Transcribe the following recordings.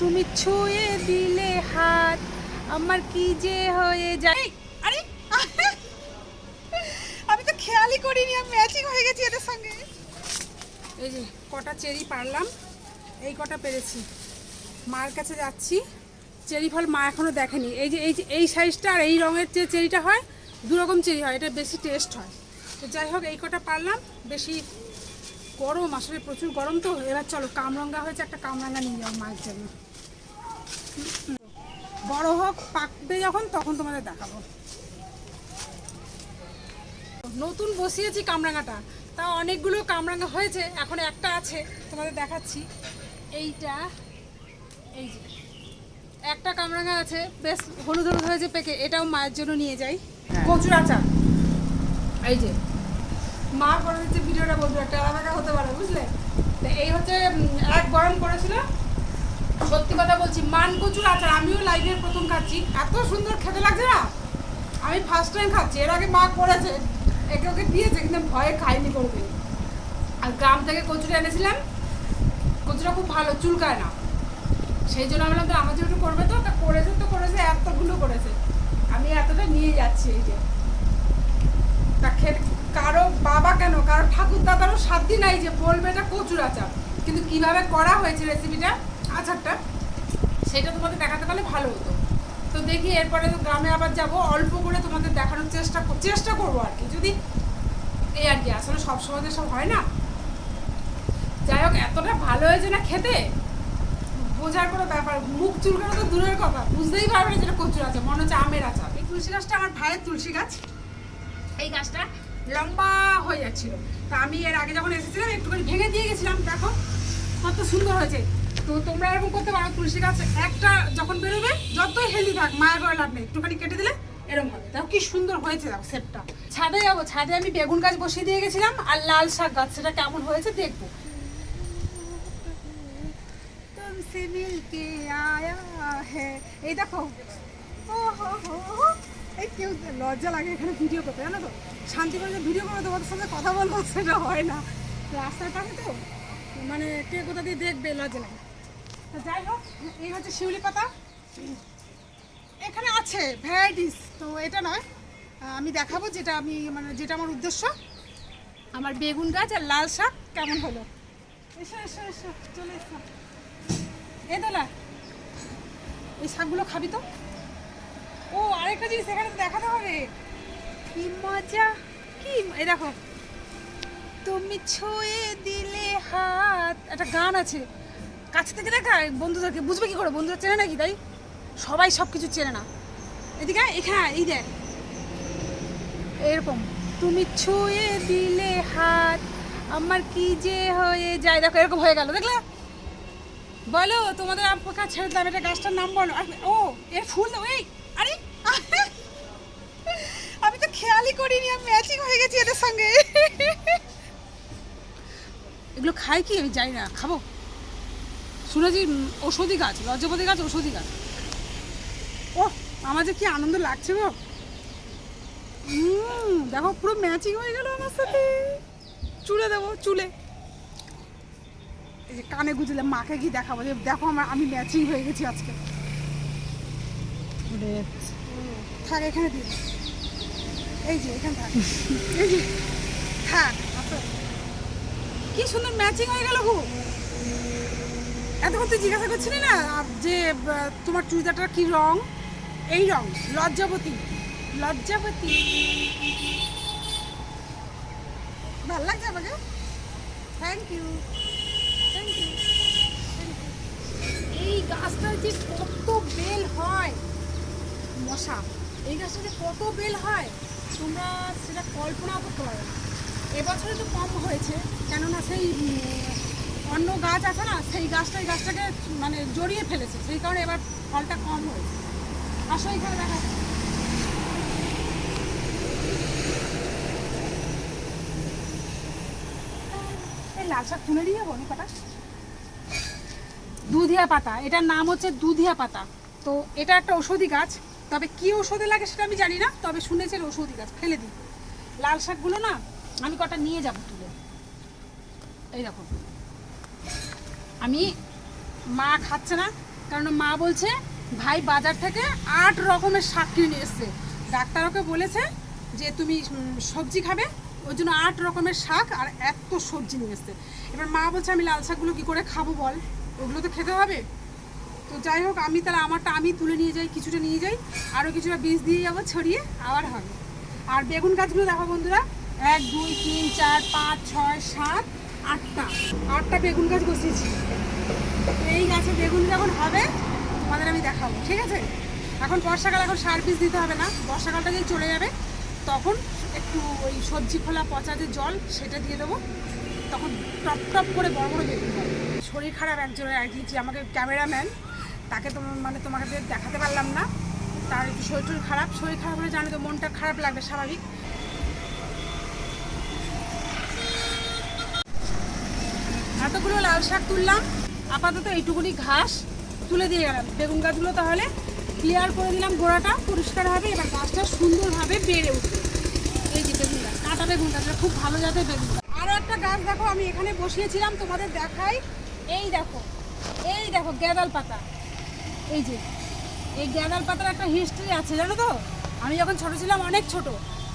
তুমি ছুঁয়ে দিলে হাত, আমার কি যে হয়ে যায়? আরে, আমি তো খেয়ালই করিনি, আমি ম্যাচিং হয়ে গেছি এদের সঙ্গে। এই যে, কটা চেরি পারলাম, এই কটা পেরেছি। মার কাছে যাচ্ছি, চেরি ফল মা এখনও দেখেনি। এই যে এই যে, এই সাইজটা আর এই রঙের যে চেরিটা হয় দু রকম চেরি হয়, এটা বেশি টেস্ট হয়। তো যাই হোক, এই কটা পারলাম, বেশি গরম, আসলে প্রচুর গরম তো, এবার চলো, কামরঙ্গা হয়েছে, একটা কামরাঙ্গা নিয়ে যাও মায়ের জন্য। বড় হোক পাকবে যখন তখন তোমাদের দেখাবো। নতুন বসিয়েছি কামরাঙাটা। তা অনেকগুলো কামরাঙা হয়েছে এখন একটা আছে তোমাদের দেখাচ্ছি। এইটা এই যে একটা কামরাঙা আছে বেশ হলুদ হলুদ হয়েছে পেকে এটাও মায়ের জন্য নিয়ে যাই। কচুর আচার। এই যে মা করে দিচ্ছে ভিডিওটা বন্ধুরা একটা আলাদা হতে পারে বুঝলে? তো এই হচ্ছে এক সত্যি কথা বলছি, মান কচুর আচার। আমিও লাইভের প্রথম খাচ্ছি। এত সুন্দর খেতে লাগছে না? আমি ফার্স্ট টাইম খাচ্ছি, এর আগে মা করেছে, একে ওকে দিয়েছে, কিন্তু ভয়ে খাইনি করবে আর গ্রাম থেকে কচুরি এনেছিলাম কচুরা খুব ভালো, চুলকায় না। সেই জন্য আমি বললাম, তো আমার একটু করবে তো? তা করেছে তো, করেছে, এতগুলো করেছে। আমি এতটা নিয়ে যাচ্ছি এই যে। তা খেতে কারও বাবা কেন? কারও ঠাকুর দাদারও সাধ্য নাই যে বলবে এটা কচুর আচার। কিন্তু কীভাবে করা হয়েছে রেসিপিটা আচারটা, সেটা তোমাদের দেখাতে পারলে ভালো হতো। তো দেখি এরপরে গ্রামে আবার যাব, অল্প করে তোমাদের দেখানোর চেষ্টা চেষ্টা করব আর কি। যদি এই আর কি, আসলে সবসময় তো সব হয় না। যাই হোক, এতটা ভালো হয়েছে না খেতে? বোঝার কোনো ব্যাপার, মুখ চুলকানো তো দূরের কথা, বুঝতেই পারবে না যেটা কচুর আছে মনে হচ্ছে আমের আচার। এই তুলসী গাছটা আমার ভাইয়ের তুলসী গাছ। এই গাছটা লম্বা হয়ে যাচ্ছিল। তা আমি এর আগে যখন এসেছিলাম, একটুখানি ভেঙে দিয়ে গেছিলাম, দেখো কত সুন্দর হয়েছে। তো তোমরা এরকম করতে পারো, তুলসী গাছ একটা যখন বেরোবে, যতই হেলদি থাক মায়া ঘরে লাভ নেই। একটুখানি কেটে দিলে এরকম হবে। দেখো কি সুন্দর হয়েছে, দেখো সেপটা ছাদে যাব, ছাদে আমি বেগুন গাছ বসিয়ে দিয়ে গেছিলাম, আর লাল শাক গাছ, সেটা কেমন হয়েছে দেখব। এই দেখো। এই কেউ লজ্জা লাগে এখানে ভিডিও করতে, জানো তো? শান্তি করে ভিডিও করব, তোমাদের সঙ্গে কথা বলব, সেটা হয় না। রাস্তার পাশে তো? মানে কে কোথা দিয়ে দেখবে, লজ্জা লাগে। যাই হোক, এই হচ্ছে শিউলি পাতা। এখানে আছে ভ্যারাইটিস তো এটা নয়। আমি দেখাবো যেটা আমি মানে যেটা আমার উদ্দেশ্য। আমার বেগুন গাছ আর লাল শাক কেমন হলো? এসো এসো এসো, চলে এসো। এ দোলা, এই শাকগুলো খাবি তো? ও, আরেকটা জিনিস এখানে দেখাতে হবে। কি মজা, কি এই দেখো। তুমি ছুঁয়ে দিলে হাত, একটা গান আছে। কাছ থেকে দেখা, বন্ধুদেরকে, বুঝবে কি করে? বন্ধুরা চেনে নাকি তাই? সবাই সব কিছু চেনে না। এদিকে এখানে এই দেখ। এরকম। তুমি ছুঁয়ে দিলে হাত, আমার কি যে হয়ে যায়? দেখো, এরকম হয়ে গেল, দেখলে? বলো, তোমাদের আপকা ছেড়ে দিলাম এটা গাছটার নাম বলো। ও, এ ফুল দাও এই আরে আমি তো খেয়ালই করিনি, আমি ম্যাচিং হয়ে গেছি এদের সঙ্গে। এগুলো খাই কি? আমি যাই না, খাব। শুনেছি ঔষধি গাছ লজ্জাপতি গাছ ঔষধি গাছ। ও আমার যে কি আনন্দ লাগছে গো? দেখো পুরো ম্যাচিং হয়ে গেল আমার সাথে। চুলে দেবো চুলে। এই যে কানে গুজলে মাকে কি দেখাবো যে দেখো আমার আমি ম্যাচিং হয়ে গেছি আজকে। থাক এখানে দিই এই যে এখানে থাক। এই যে থাক আসো। কি সুন্দর ম্যাচিং হয়ে গেল গো। এতক্ষণ তুই জিজ্ঞাসা করছিলি না, যে তোমার চুড়িদারটার কি রং? এই রং, লজ্জাবতী। লজ্জাবতী? ভালো লাগছে আমাকে? থ্যাংক ইউ থ্যাংক ইউ এই গাছটার যে কত বেল হয়, মশা, এই গাছটা যে কত বেল হয়, তোমরা সেটা কল্পনা করতে পারো এবছরে তো কম হয়েছে, কেননা সেই অন্য গাছ আছে না, সেই গাছটা এই গাছটাকে মানে জড়িয়ে ফেলেছে, সেই কারণে এবার ফলটা কম হয়েছে। আসো এখানে দেখা লাল শাক তুলে দিয়ে যাব কটা দুধিয়া পাতা, এটার নাম হচ্ছে দুধিয়া পাতা। তো এটা একটা ঔষধি গাছ, তবে কি ঔষধে লাগে সেটা আমি জানি না, তবে শুনেছি ঔষধি গাছ, ফেলে দিই। লাল শাকগুলো না, আমি কটা নিয়ে যাব তুলে। এই দেখো। আমি মা খাচ্ছে না, কারণ মা বলছে, ভাই বাজার থেকে আট রকমের শাক কিনে এসছে। ডাক্তার ওকে বলেছে যে, তুমি সবজি খাবে ওই জন্য আট রকমের শাক আর এত সবজি নিয়ে এসছে। এবার মা বলছে, আমি লাল শাকগুলো কী করে খাব বল, ওগুলো তো খেতে হবে। তো যাই হোক, আমি তাহলে আমারটা আমি তুলে নিয়ে যাই, কিছুটা নিয়ে যাই, আরও কিছুটা বীজ দিয়ে যাব, ছড়িয়ে আবার হবে। আর বেগুন গাছগুলো দেখো বন্ধুরা, এক, দুই, তিন, চার, পাঁচ, ছয়, সাত আটটা। আটটা বেগুন গাছ বসিয়েছি। এই গাছে বেগুন যখন হবে, তোমাদের আমি দেখাবো, ঠিক আছে? এখন বর্ষাকাল, এখন সার বীজ দিতে হবে না। বর্ষাকালটা যেই চলে যাবে, তখন একটু ওই সবজি খোলা পচা যে জল, সেটা দিয়ে দেবো। তখন টপ টপ করে বড় বড় বেগুন হবে। শরীর খারাপ একজনের আর কি আমাকে ক্যামেরাম্যান, তাকে তো মানে তোমাকে দেখাতে পারলাম না। তার একটু শরীর টরীর খারাপ। শরীর খারাপ হলে জানো তো মনটা খারাপ লাগবে স্বাভাবিক। এতগুলো লাল শাক তুললাম। আপাতত এইটুকুনি ঘাস তুলে দিয়ে গেলাম। বেগুন গাছগুলো তাহলে ক্লিয়ার করে দিলাম গোড়াটা, পরিষ্কার হবে, এবার গাছটা সুন্দরভাবে বেড়ে উঠবে। এই যে বেগুন গাছ কাঁটা বেগুন গাছটা খুব ভালো জাতের বেগুন গাছ। আরও একটা গাছ দেখো, আমি এখানে বসিয়েছিলাম, তোমাদের দেখাই। এই দেখো এই দেখো গ্যাদাল পাতা। এই যে, এই গ্যাদাল পাতার একটা হিস্ট্রি আছে, জানো তো? আমি যখন ছোট ছিলাম, অনেক ছোট,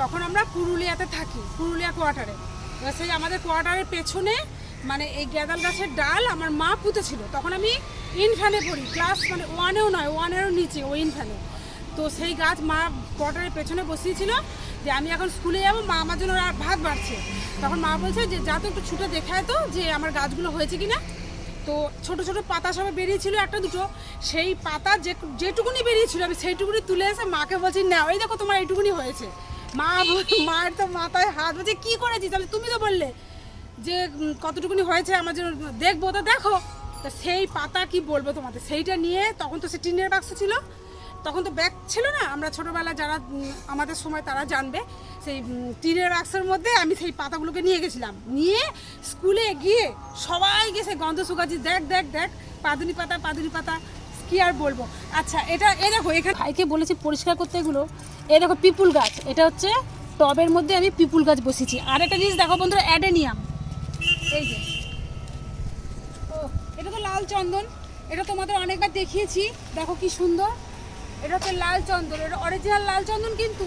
তখন আমরা পুরুলিয়াতে থাকি, পুরুলিয়া কোয়ার্টারে সেই আমাদের কোয়ার্টারের পেছনে মানে এই গ্যাদাল গাছের ডাল আমার মা পুঁতেছিল। তখন আমি ইনফ্যানে পড়ি। ক্লাস মানে ওয়ানেও নয়, ওয়ানেরও নিচে ও ইনফ্যানে তো সেই গাছ মা কোয়ার্টারের পেছনে বসিয়েছিল যে আমি এখন স্কুলে যাব, মা আমার জন্য ভাত বাড়ছে। তখন মা বলছে যে, যা তো একটু ছুটে দেখায় তো যে আমার গাছগুলো হয়েছে কি না তো ছোট ছোট পাতা সবে বেরিয়েছিল একটা দুটো। সেই পাতা যে, যেটুকুনি বেরিয়েছিল আমি সেইটুকুনি তুলে এসে মাকে বলছি না ওই দেখো তোমার এইটুকুনি হয়েছে। মা মায়ের তো মাথায় হাত বলছে, কী করেছিস? তাহলে তুমি তো বললে। যে কতটুকুনি হয়েছে আমার জন্য দেখব, তো দেখো। তা সেই পাতা কি বলব তোমাদের? সেইটা নিয়ে তখন তো সে টিনের বাক্স ছিল। তখন তো ব্যাগ ছিল না। আমরা ছোটোবেলা যারা আমাদের সময় তারা জানবে, সেই টিনের বাক্সের মধ্যে আমি সেই পাতাগুলোকে নিয়ে গেছিলাম। নিয়ে স্কুলে গিয়ে সবাই গেছে, গন্ধ শুকাচ্ছি, দেখ দেখ দেখ, পাদুনি পাতা পাদুনি পাতা, কি আর বলব? আচ্ছা এটা, এ দেখো, এখানে ভাইকে বলেছি পরিষ্কার করতে এগুলো। এ দেখো পিপুল গাছ, এটা হচ্ছে টবের মধ্যে আমি পিপুল গাছ বসেছি আর একটা জিনিস দেখো বন্ধুরা, অ্যাডেনিয়াম। এই যে। ও, এটা তো লাল চন্দন। এটা তোমাদের অনেকবার দেখিয়েছি। দেখো কি সুন্দর। এটা হচ্ছে লাল চন্দন। এটা অরিজিনাল লাল চন্দন কিন্তু।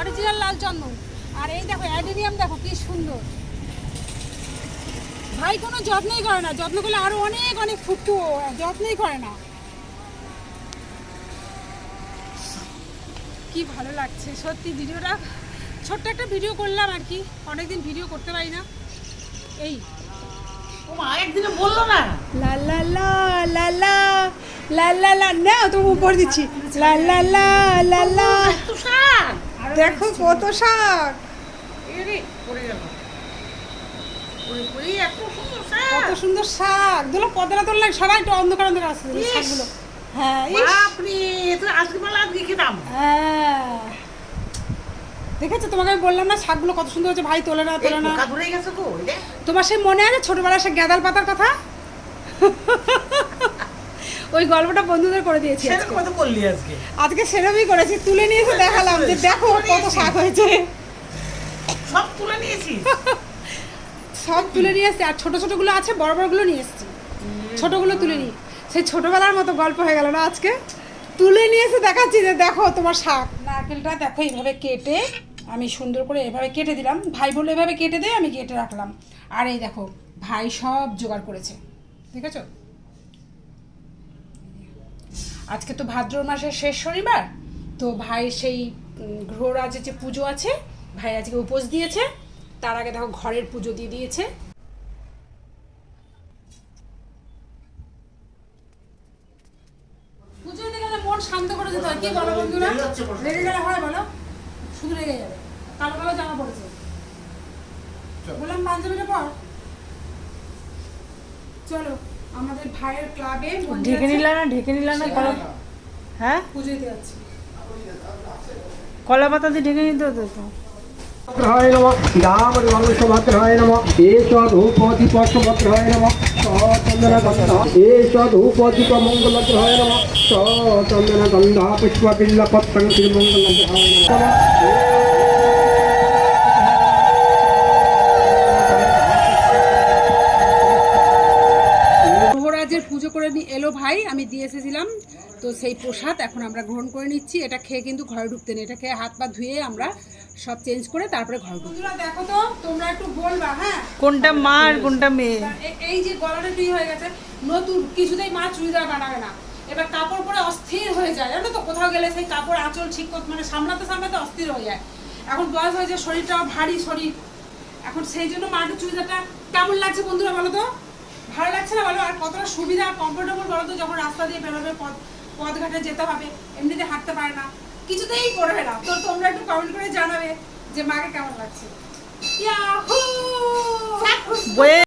অরিজিনাল লাল চন্দন। আর এই দেখো, অ্যাডেনিয়াম দেখো, কি সুন্দর। ভাই, কোনো যত্নই করে না। যত্ন করলে আরও অনেক অনেক ফুটতো যত্নই করে না। কি ভালো লাগছে। সত্যি, ভিডিওটা ছোট্ট একটা ভিডিও করলাম আর কি। অনেকদিন ভিডিও করতে পারি না। এই মা একদিনে বলল না লা লা লা লা লা লা লা লা না তো উপর দিচ্ছি লা লা লা লা লা শাক দেখো কত শাক পড়ে গেল কত সুন্দর শাক দুলো পদলা তোলা সবাই একটু অন্ধকার অন্ধকার আসছে শাকগুলো হ্যাঁ। আজকে বেলা আজকে খেতাম হ্যাঁ দেখেছ? তোমাকে আমি বললাম না শাকগুলো কত সুন্দর হচ্ছে ভাই তোলে না তোলে না। তোমার সে মনে আছে ছোটবেলায় সে গ্যাদাল পাতার কথা? ওই গল্পটা বন্ধুদের করে দিয়েছি আজকে। সেরকম আজকে। আজকে সেরকমই করেছি তুলে নিয়ে এসে দেখালাম যে দেখো কত শাক হয়েছে। সব তুলে নিয়েছি সব তুলে নিয়ে এসছি আর ছোট ছোটগুলো আছে বড় বড়গুলো নিয়ে এসছি। ছোটগুলো তুলে নিই। সেই ছোটবেলার মতো গল্প হয়ে গেল না আজকে? তুলে নিয়ে এসে দেখাচ্ছি যে দেখো তোমার শাক। নারকেলটা দেখো এইভাবে কেটে আমি সুন্দর করে এভাবে কেটে দিলাম। ভাই বলল, এভাবে কেটে দিয়ে আমি কেটে রাখলাম। আর এই দেখো, ভাই সব জোগাড় করেছে। ঠিক আছে আজকে তো ভাদ্র মাসের শেষ শনিবার, তো ভাই সেই ঘোর গ্রহরাজের যে পুজো আছে, ভাই আজকে উপোস দিয়েছে। তার আগে দেখো ঘরের পুজো দিয়ে দিয়েছে পুজো দিতে গেলে মন শান্ত করে দিতে হয় কি বলো বন্ধুরা রেগে যাচ্ছে বলো। রেগে গেলে হয় বলো শুধু যাবে। কালো কালো জামা পড়েছে। বললাম পাঞ্জাবিটা পর। চলো আমাদের ভাইয়ের ক্লাবে ঢেকে নিলা না ঢেকে নিলা না কলা হ্যাঁ? পুজো দিতে যাচ্ছি। কলা পাতা দিয়ে ঢেকে নিতে হতো তো? গ্রহরাজের পুজো করে এলো ভাই, আমি দিয়ে এসেছিলাম। তো সেই প্রসাদ এখন আমরা গ্রহণ করে নিচ্ছি। এটা খেয়ে কিন্তু ঘরে ঢুকতে নেই। এটা খেয়ে হাত পা ধুয়ে আমরা সব চেঞ্জ করে তারপরে ঘর বন্ধুরা দেখো তো তোমরা একটু বলবা হ্যাঁ? কোনটা মা আর কোনটা মেয়ে? এই যে গলাটা টুই হয়ে গেছে নতুন কিছুতেই মা চুড়িদার বানাবে না। এবার কাপড় পরে অস্থির হয়ে যায় জানো তো কোথাও গেলে সেই কাপড় আঁচল ঠিক করতে মানে সামলাতে সামলাতে অস্থির হয়ে যায়। এখন বয়স হয়েছে শরীরটাও ভারী শরীর। এখন সেই জন্য মা একটু চুড়িদারটা কেমন লাগছে বন্ধুরা বলো তো? ভালো লাগছে না বলো? আর কতটা সুবিধা কমফোর্টেবল বলো তো যখন রাস্তা দিয়ে বেরোবে পথ পথঘাটে যেতে হবে এমনিতে হাঁটতে পারে না। কিছুতেই পড়বে না। তো তোমরা একটু কমেন্ট করে জানাবে যে মাকে কেমন লাগছে। ইয়াহু